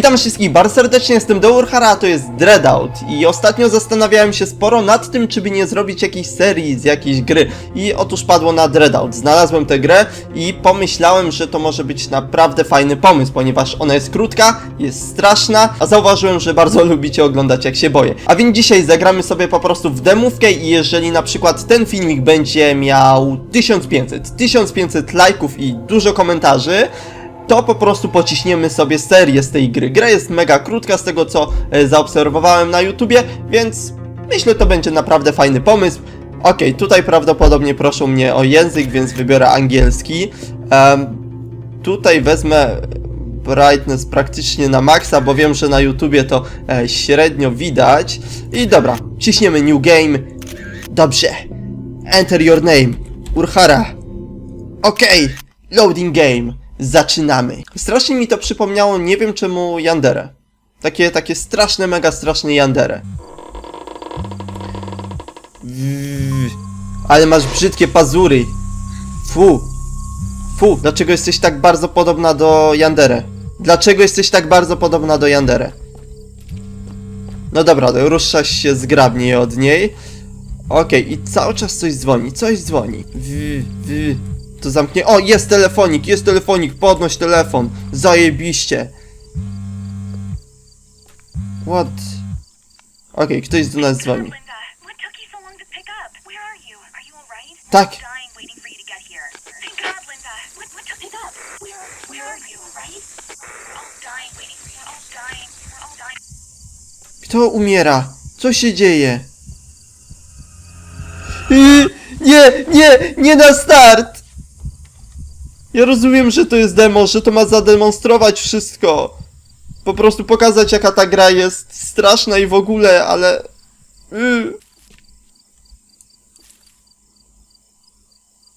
Witam wszystkich bardzo serdecznie, jestem Dourhara, a to jest Dreadout i ostatnio zastanawiałem się sporo nad tym, czy by nie zrobić jakiejś serii z jakiejś gry i otóż padło na Dreadout. Znalazłem tę grę i pomyślałem, że to może być naprawdę fajny pomysł, ponieważ ona jest krótka, jest straszna, a zauważyłem, że bardzo lubicie oglądać jak się boję. A więc dzisiaj zagramy sobie po prostu w demówkę i jeżeli na przykład ten filmik będzie miał 1500, 1500 lajków i dużo komentarzy, to po prostu pociśniemy sobie serię z tej gry. Gra jest mega krótka z tego co e, zaobserwowałem na YouTubie, więc myślę to będzie naprawdę fajny pomysł. Okej, tutaj prawdopodobnie proszą mnie o język, więc wybiorę angielski. Em, tutaj wezmę brightness praktycznie na maksa, bo wiem, że na YouTubie to e, średnio widać. I dobra, ciśniemy new game. Dobrze. Enter your name. Urhara. Okej, loading game. Zaczynamy. Strasznie mi to przypomniało, nie wiem czemu, Yandere. Takie, takie straszne, mega straszne Yandere. Ale masz brzydkie pazury. Fu. Fu, dlaczego jesteś tak bardzo podobna do Yandere? Dlaczego jesteś tak bardzo podobna do Yandere? No dobra, ruszasz się zgrabniej od niej. Okej, i cały czas coś dzwoni, coś dzwoni. Wy. To zamknie. O, jest telefonik, jest telefonik, podnoś telefon. Zajebiście. What? Okej, ktoś do nas dzwoni. Tak. Kto umiera? Co się dzieje? Yy, nie, nie, nie na start! Ja rozumiem, że to jest demo, że to ma zademonstrować wszystko. Po prostu pokazać, jaka ta gra jest straszna i w ogóle, ale... Yy.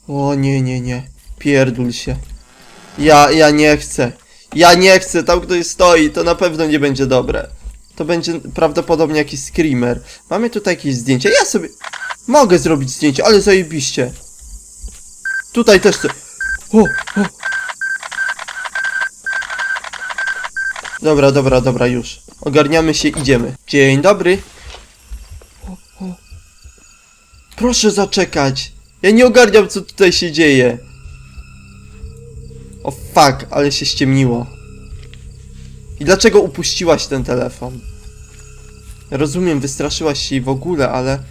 O nie, nie, nie. Pierdul się. Ja, ja nie chcę. Ja nie chcę, tam ktoś stoi, to na pewno nie będzie dobre. To będzie prawdopodobnie jakiś screamer. Mamy tutaj jakieś zdjęcia. Ja sobie mogę zrobić zdjęcie, ale zajebiście. Tutaj też chcę. O, o. Dobra, dobra, dobra, już. Ogarniamy się, idziemy. Dzień dobry. O, o. Proszę zaczekać. Ja nie ogarniam, co tutaj się dzieje. O fuck, ale się ściemniło. I dlaczego upuściłaś ten telefon? Rozumiem, wystraszyłaś się w ogóle, ale...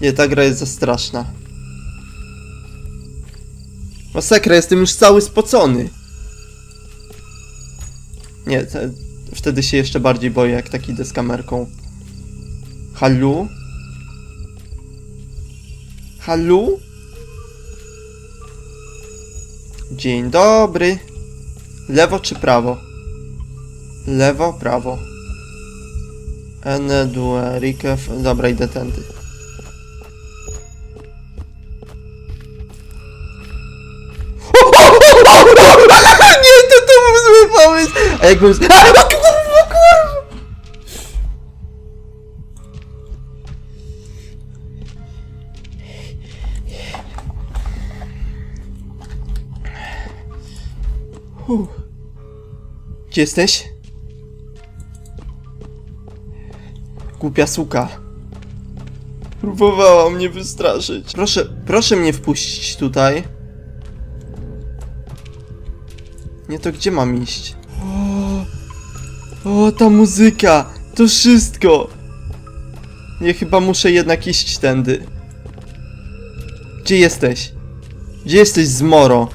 Nie, ta gra jest za straszna. Masakra, jestem już cały spocony. Nie, te, wtedy się jeszcze bardziej boję, jak taki idę z kamerką. Halu? Halu? Dzień dobry. Lewo czy prawo? Lewo, prawo. Ene, due, rikef. Dobra, idę tędy. A jakbym... z- A, kurwa, kurwa! Gdzie jesteś? Głupia suka. Próbowała mnie wystraszyć. Proszę, proszę mnie wpuścić tutaj. Nie to gdzie mam iść? Ta muzyka! To wszystko! Nie, chyba muszę jednak iść tędy. Gdzie jesteś? Gdzie jesteś, Zmoro?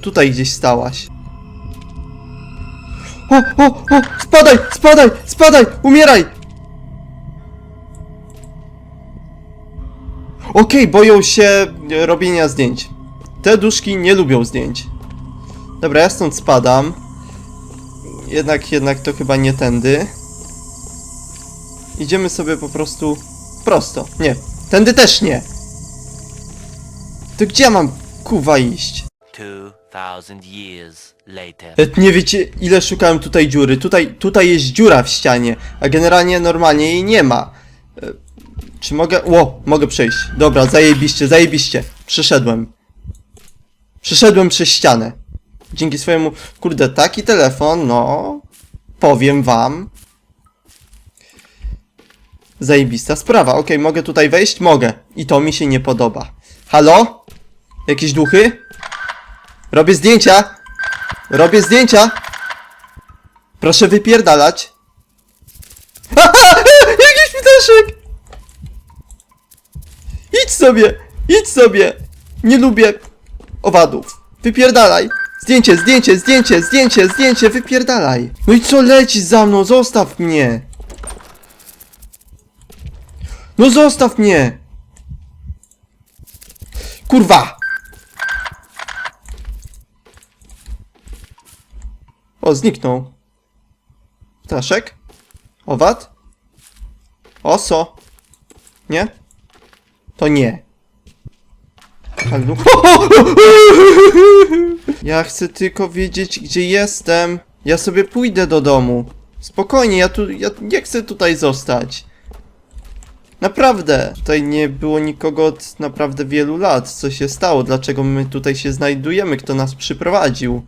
Tutaj gdzieś stałaś. O, o, o! Spadaj! Spadaj! Spadaj! Umieraj! Okej, boją się e, robienia zdjęć. Te duszki nie lubią zdjęć. Dobra, ja stąd spadam. Jednak, jednak to chyba nie tędy. Idziemy sobie po prostu prosto. Nie, tędy też nie. To gdzie ja mam kuwa iść? 2000 years later. E, Nie wiecie, ile szukałem tutaj dziury. Tutaj, tutaj jest dziura w ścianie, a generalnie normalnie jej nie ma. E, Czy mogę... Ło, mogę przejść. Dobra, zajebiście, zajebiście. Przyszedłem. Przyszedłem przez ścianę. Dzięki swojemu, kurde, taki telefon, no, powiem wam. Zajebista sprawa. Okej, mogę tutaj wejść? Mogę. I to mi się nie podoba. Halo? Jakieś duchy? Robię zdjęcia! Robię zdjęcia! Proszę wypierdalać. Jakiś ptaszek! Idź sobie! Idź sobie! Nie lubię owadów. Wypierdalaj! Zdjęcie, zdjęcie, zdjęcie, zdjęcie, zdjęcie, wypierdalaj! No i co leci za mną? Zostaw mnie! No zostaw mnie! Kurwa! O, zniknął. Ptaszek? Owad? Oso? Nie? To nie. Halo? Ja chcę tylko wiedzieć, gdzie jestem. Ja sobie pójdę do domu. Spokojnie, ja tu, ja nie chcę tutaj zostać. Naprawdę. Tutaj nie było nikogo od naprawdę wielu lat. Co się stało? Dlaczego my tutaj się znajdujemy? Kto nas przyprowadził?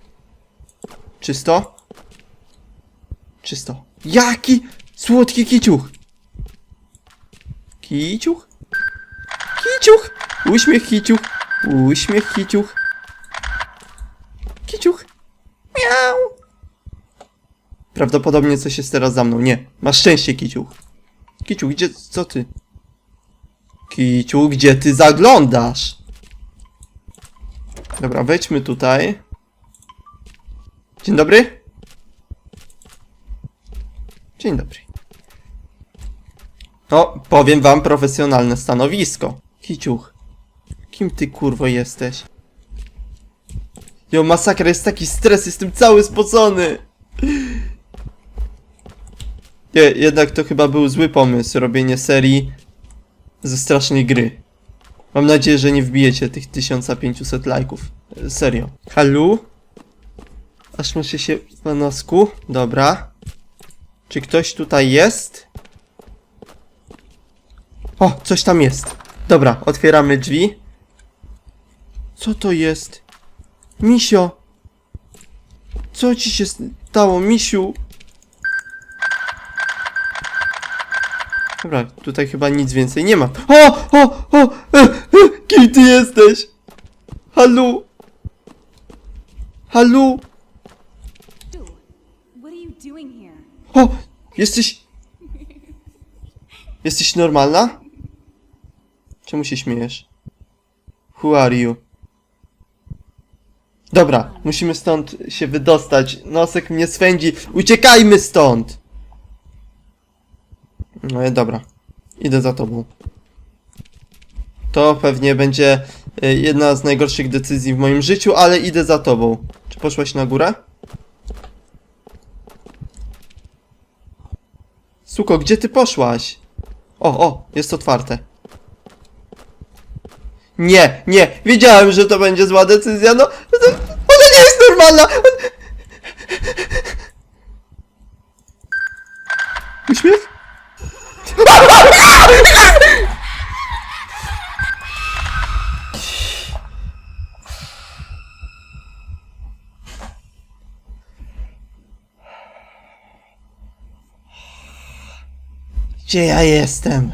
Czysto? Czysto. Jaki słodki kiciuch! Kiciuch? Kiciuch! Uśmiech kiciuch! Uśmiech kiciuch! Kiciuch! Miau! Prawdopodobnie coś jest teraz za mną. Nie. Masz szczęście, kiciuch. Kiciuch, gdzie... co ty? Kiciuch, gdzie ty zaglądasz? Dobra, wejdźmy tutaj. Dzień dobry. Dzień dobry. O, powiem wam profesjonalne stanowisko. Kiciuch. Kim ty kurwo jesteś? Jo, masakra, jest taki stres, jestem cały spocony. Nie, jednak to chyba był zły pomysł, robienie serii ze strasznej gry. Mam nadzieję, że nie wbijecie tych 1500 lajków. E, Serio. Halu? Aż muszę się na nosku. Dobra. Czy ktoś tutaj jest? O, coś tam jest. Dobra, otwieramy drzwi. Co to jest? Misio! Co ci się stało, misiu? Dobra, tutaj chyba nic więcej nie ma. O! O! O! E, e, kim ty jesteś? Halu? Halu? O! Jesteś... Jesteś normalna? Czemu się śmiejesz? Who are you? Dobra, musimy stąd się wydostać. Nosek mnie swędzi. Uciekajmy stąd! No dobra. Idę za tobą. To pewnie będzie y, jedna z najgorszych decyzji w moim życiu, ale idę za tobą. Czy poszłaś na górę? Suko, gdzie ty poszłaś? O, o, jest otwarte. Nie, nie, wiedziałem, że to będzie zła decyzja, no, normalna. Uśmiech? Gdzie ja jestem?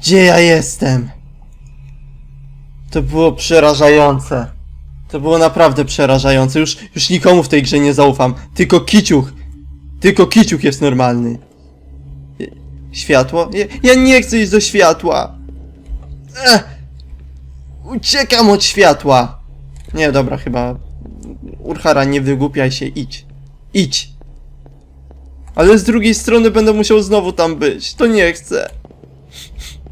Gdzie ja jestem? To było przerażające. To było naprawdę przerażające. Już, już nikomu w tej grze nie zaufam. Tylko kiciuch. Tylko kiciuch jest normalny. Światło? Ja, ja nie chcę iść do światła. Ech. Uciekam od światła. Nie, dobra, chyba. Urhara, nie wygłupiaj się, idź. Idź. Ale z drugiej strony będę musiał znowu tam być. To nie chcę.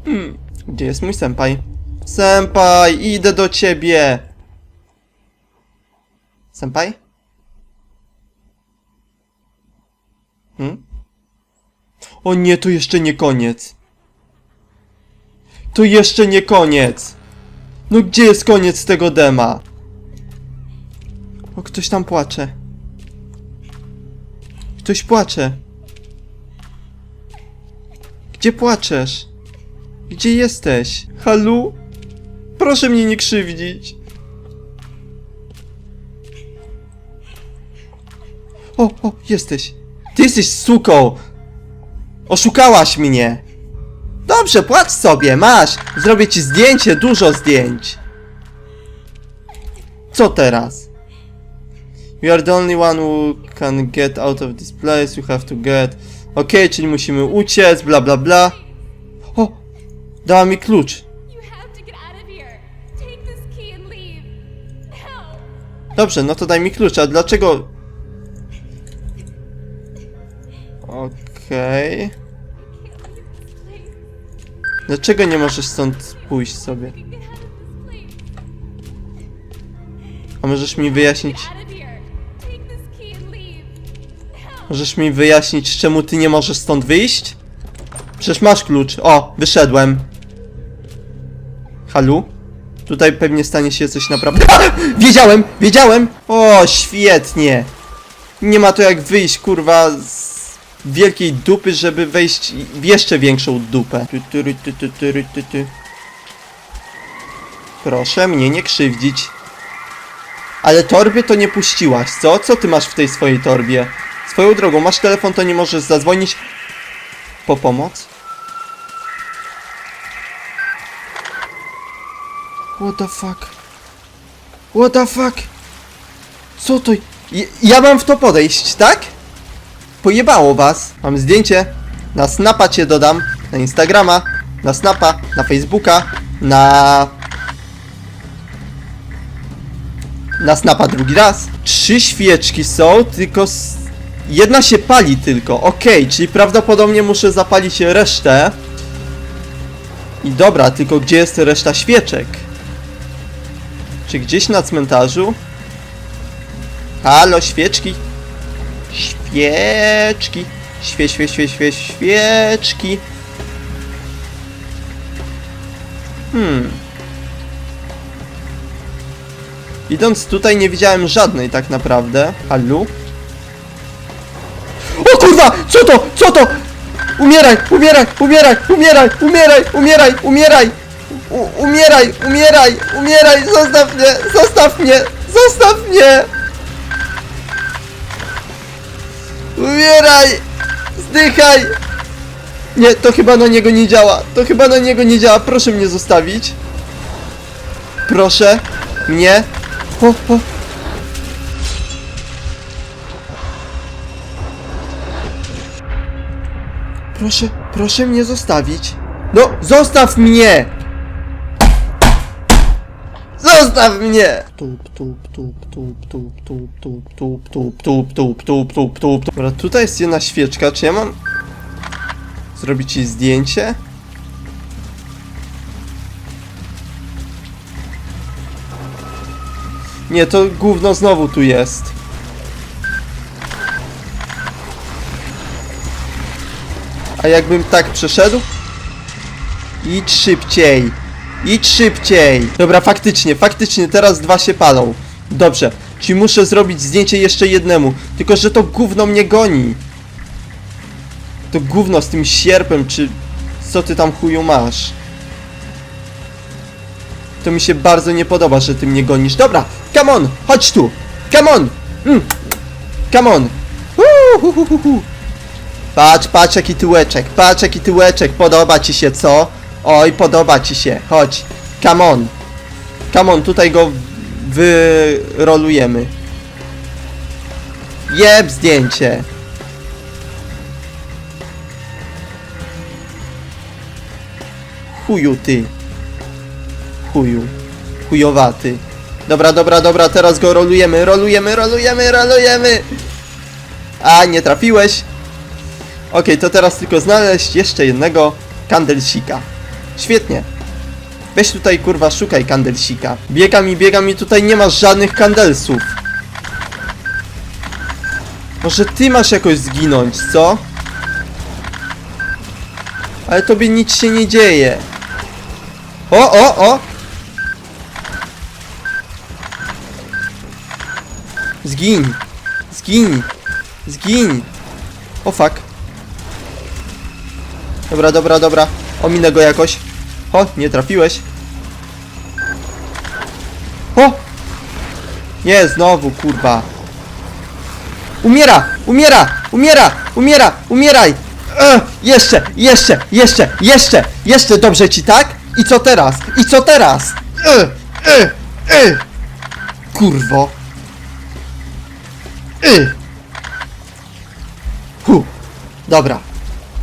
Hmm. Gdzie jest mój senpai? Senpai, idę do ciebie. Senpai? Hmm? O nie, to jeszcze nie koniec. To jeszcze nie koniec. No gdzie jest koniec tego dema? O, ktoś tam płacze. Ktoś płacze. Gdzie płaczesz? Gdzie jesteś? Halu? Proszę mnie nie krzywdzić. O, o, jesteś. Ty jesteś suką. Oszukałaś mnie. Dobrze, płacz sobie, masz. Zrobię ci zdjęcie, dużo zdjęć. Co teraz? You are the only one who can get out of this place, you have to get... Okej, czyli musimy uciec, bla bla bla. O! Dała mi klucz. Dobrze, no to daj mi klucz, a dlaczego... Okej... Dlaczego nie możesz stąd pójść sobie? A możesz mi wyjaśnić... Możesz mi wyjaśnić, czemu ty nie możesz stąd wyjść? Przecież masz klucz. O, wyszedłem. Halu? Tutaj pewnie stanie się coś naprawdę... A! Wiedziałem! Wiedziałem! O, świetnie! Nie ma to jak wyjść, kurwa, z wielkiej dupy, żeby wejść w jeszcze większą dupę. Proszę mnie nie krzywdzić. Ale torby to nie puściłaś, co? Co ty masz w tej swojej torbie? Swoją drogą, masz telefon, to nie możesz zadzwonić po pomoc? What the fuck? What the fuck? Co to? Ja, ja mam w to podejść, tak? Pojebało was. Mam zdjęcie. Na snapa cię dodam. Na Instagrama. Na snapa. Na Facebooka. Na na snapa drugi raz. Trzy świeczki są, tylko jedna się pali tylko. Okej, czyli prawdopodobnie muszę zapalić resztę. I dobra, tylko gdzie jest reszta świeczek? Czy gdzieś na cmentarzu? Halo, świeczki. Świeczki. Świe, świe, świe, świe, świeczki. Hmm. Idąc tutaj nie widziałem żadnej tak naprawdę. Hallu? O kurwa! Co to? Co to? Umieraj! Umieraj! Umieraj! Umieraj! Umieraj! Umieraj! Umieraj! U umieraj! Umieraj! Umieraj! Zostaw mnie! Zostaw mnie! Zostaw mnie! Umieraj! Zdychaj! Nie, to chyba na niego nie działa. To chyba na niego nie działa. Proszę mnie zostawić. Proszę mnie. O, o. Proszę, proszę mnie zostawić. No, zostaw mnie! Zostaw mnie! Tup, tup, tup, tup, tup, tup, tup, tup, tup, tup, tup, tup, tup, tup. Dobra, tutaj jest jedna świeczka. Czy ja mam zrobić jej zdjęcie? Nie, to gówno znowu tu jest. A jakbym tak przeszedł? Idź szybciej. Idź szybciej. Dobra, faktycznie, faktycznie, teraz dwa się palą. Dobrze, czyli muszę zrobić zdjęcie jeszcze jednemu. Tylko, że to gówno mnie goni. To gówno z tym sierpem, czy co ty tam chuju masz? To mi się bardzo nie podoba, że ty mnie gonisz. Dobra, come on, chodź tu. Come on. Mm. Come on. Patrz, patrz jaki tyłeczek, patrz jaki tyłeczek, podoba ci się, co? Oj, podoba ci się, chodź. Come on. Come on, tutaj go wyrolujemy. Jeb zdjęcie. Chuju ty. Chuju. Chujowaty. Dobra, dobra, dobra, teraz go rolujemy, rolujemy, rolujemy, rolujemy. A, nie trafiłeś. Okej, to teraz tylko znaleźć jeszcze jednego kandelsika. Świetnie. Weź tutaj kurwa szukaj kandelsika. Biega mi, biega mi, tutaj nie masz żadnych kandelsów. Może ty masz jakoś zginąć, co? Ale tobie nic się nie dzieje. O, o, o! Zgiń! Zgiń! Zgiń! O fuck. Dobra, dobra, dobra. Ominę go jakoś. O, nie trafiłeś. O! Nie, znowu, kurwa. Umiera! Umiera! Umiera! Umiera! Umieraj! E, jeszcze! Jeszcze! Jeszcze! Jeszcze! Jeszcze dobrze ci, tak? I co teraz? I co teraz? E, e, e. Kurwo! E. Hu. Dobra.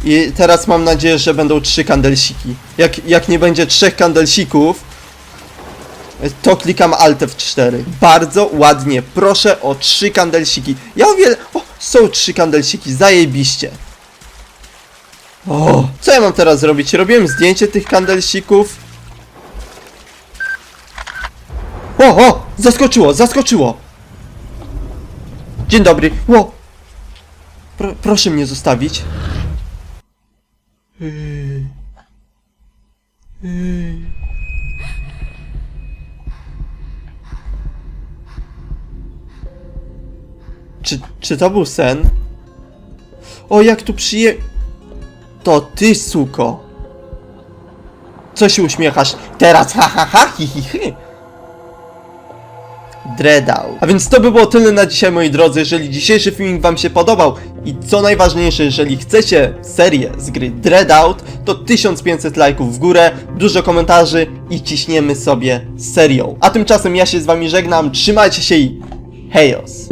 I teraz mam nadzieję, że będą trzy kandelsiki. Jak, jak nie będzie trzech kandelsików, to klikam Alt F4. Bardzo ładnie. Proszę o trzy kandelsiki. Ja uwiel... O, są trzy kandelsiki. Zajebiście. O, co ja mam teraz zrobić? Robiłem zdjęcie tych kandelsików. O, o, zaskoczyło, zaskoczyło. Dzień dobry. Ło. Pro, proszę mnie zostawić. Czy, czy to był sen? O, jak tu przyje... To ty, suko. Co się uśmiechasz? Teraz, ha, ha, ha, hi, hi, hi. A więc to by było tyle na dzisiaj, moi drodzy. Jeżeli dzisiejszy filmik wam się podobał i co najważniejsze, jeżeli chcecie serię z gry Dreadout, to 1500 lajków w górę, dużo komentarzy i ciśniemy sobie serią. A tymczasem ja się z wami żegnam, trzymajcie się i hejos!